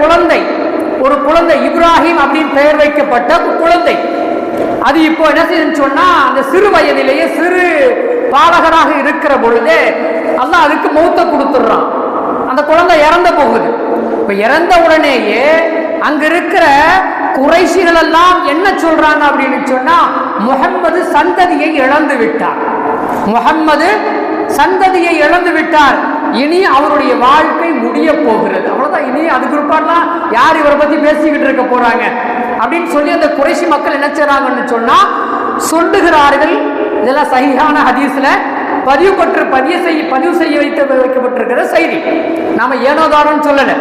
குழந்தை. ஒரு குழந்தை இப்ராஹிம் அப்படின்னு பெயர் வைக்கப்பட்ட குழந்தை. அது இப்போ என்ன செய்யுதுன்னு சொன்னா அந்த சிறு வயதிலேயே சிறு பாலகராக இருக்கிற பொழுதே அல்லாஹ் அதுக்கு மௌத்த கொடுத்துடுறான். அந்த குழந்தை இறந்து போகுது. இப்ப இறந்த உடனேயே அங்க இருக்கிற குறைசிகள் எல்லாம் என்ன சொல்றாங்க அப்படின்னு சொன்னா முகம்மது சந்ததியை இழந்து விட்டார். முகம்மது சந்ததியை இழந்து விட்டார். இனி அவருடைய வாழ்க்கை முடிய போகிறது. அவ்வளவுதான். இனி அதுக்கு பிற்பாடுலாம் யார் இவரை பத்தி பேசிக்கிட்டு இருக்க போறாங்க? அப்படின்னு சொல்லி அந்த குறைசி மக்கள் என்ன செய்றாங்கன்னு சொன்னா சொல்லுகிறார்கள். இதெல்லாம் சகிஹான ஹதீஸ்ல பதிவு பற்று பதிவு செய்ய பதிவு செய்ய வைத்து வைக்கப்பட்டிருக்கிற செய்தி. நாம ஏனோதாரோன்னு சொல்லல.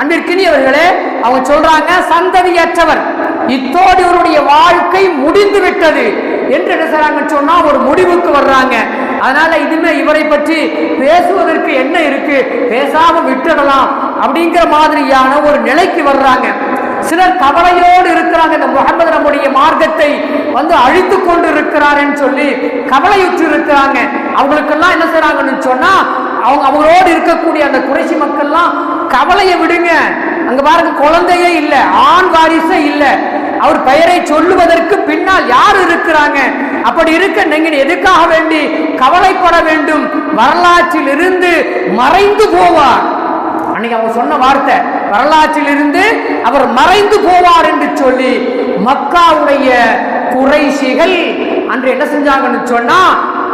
அன்பிற்கினியவர்களே அவங்க சொல்றாங்க சந்ததியற்றவர் இத்தோடு இவருடைய வாழ்க்கை முடிந்து விட்டது என்று என்ன செய்றாங்கன்னு சொன்னா ஒரு முடிவுக்கு வர்றாங்க. அதனால இதுமே இவரை பற்றி பேசுவதற்கு என்ன இருக்கு? பேசாம விட்டுடலாம். அப்படிங்கிற மாதிரியான ஒரு நிலைக்கு வர்றாங்க. சிலர் கவலையோடு இருக்கிறாங்க. இந்த முகமது நம்முடைய மார்க்கத்தை வந்து அழித்து கொண்டு இருக்கிறாருன்னு சொல்லி கவலையுற்று இருக்கிறாங்க அவங்களுக்கெல்லாம் என்ன செய்றாங்கன்னு சொன்னா அவங்க அவங்களோடு இருக்கக்கூடிய அந்த குறைசி மக்கள்லாம் கவலையை விடுங்க. அங்க பாருங்க குழந்தையே இல்லை ஆண் வாரிசே இல்லை. அவர் பெயரை சொல்லுவதற்கு பின்னால் யார் இருக்கிறாங்க? அப்படி இருக்க நீங்க எதுக்காக வேண்டி கவலைப்பட வேண்டும்? வரலாற்றில் இருந்து மறைந்து போவார். அன்னைக்கு அவங்க சொன்ன வார்த்தை வரலாற்றில் இருந்து அவர் மறைந்து போவார் என்று சொல்லி மக்காவுடைய குறைசிகள் அன்று என்ன செஞ்சாங்கன்னு சொன்னா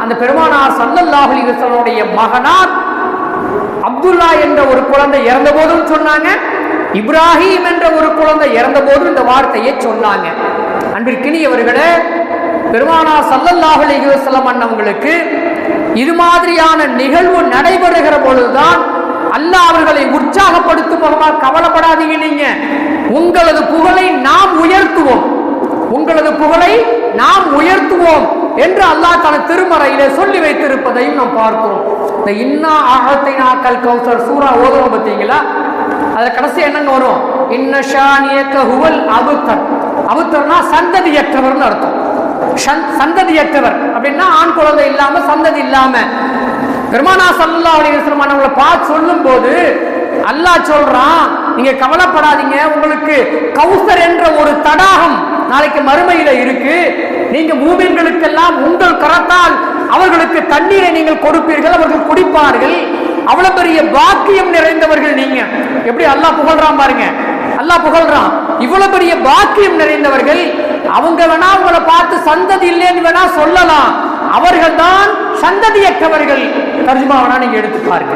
அந்த பெருமானார் சல்லல்லாஹலி அலைஹி மகனார் அப்துல்லா என்ற ஒரு குழந்தை இறந்த போதும் சொன்னாங்க. இப்ராஹிம் என்ற ஒரு குழந்தை இறந்தபோது இந்த வார்த்தையை சொன்னாங்க. அன்பிற்கினியவர்களே பெருமானா சல்லல்லாஹு அலைஹி அண்ணவங்களுக்கு இது மாதிரியான நிகழ்வு நடைபெறுகிற பொழுதுதான் அல்லாஹ் அவர்களை உற்சாகப்படுத்தும் முகமா கவலைப்படாதீங்க நீங்க. உங்களது புகழை நாம் உயர்த்துவோம். உங்களது புகழை நாம் உயர்த்துவோம் என்று அல்லாஹ் தன திருமறையில சொல்லி வைத்திருப்பதையும் நாம் பார்க்கிறோம். இந்த இன்னா ஆகத்தை நாக்கல் கௌசர் சூரா ஓதுவோம் பார்த்தீங்களா? அதுல கடைசி என்னங்க வரும். இன்னஷானியக்க ஹுவல் அபுத்தர். அபுத்தர்னா சந்ததியற்றவர்னு அர்த்தம். சந்- சந்ததியற்றவர். அப்படின்னா ஆண் குழந்தை இல்லாம சந்ததி இல்லாம. பெருமானா சல்லா அலிஸ்லம் பார்த்து சொல்லும் போது அல்லாஹ் சொல்றான் நீங்க கவலைப்படாதீங்க. உங்களுக்கு கௌசர் என்ற ஒரு தடாகம் நாளைக்கு மறுமையில இருக்கு. நீங்க மூமின்களுக்கெல்லாம் உங்கள் கரத்தால் அவர்களுக்கு தண்ணீரை நீங்கள் கொடுப்பீர்கள் அவர்கள் குடிப்பார்கள். பெரிய பாக்கியம் நிறைந்தவர்கள் நீங்க. எப்படி அல்லாஹ் புகழ்றான் பாருங்க. அல்லாஹ் புகழ்றான். இவ்வளவு பெரிய பாக்கியம் நிறைந்தவர்கள் அவங்க வேணா உங்களை பார்த்து சந்ததி இல்லைன்னு வேணா சொல்லலாம். அவர்கள் தான் சந்ததியற்றவர்கள். தர்ஜுமா வேணா நீங்க எடுத்து பாருங்க.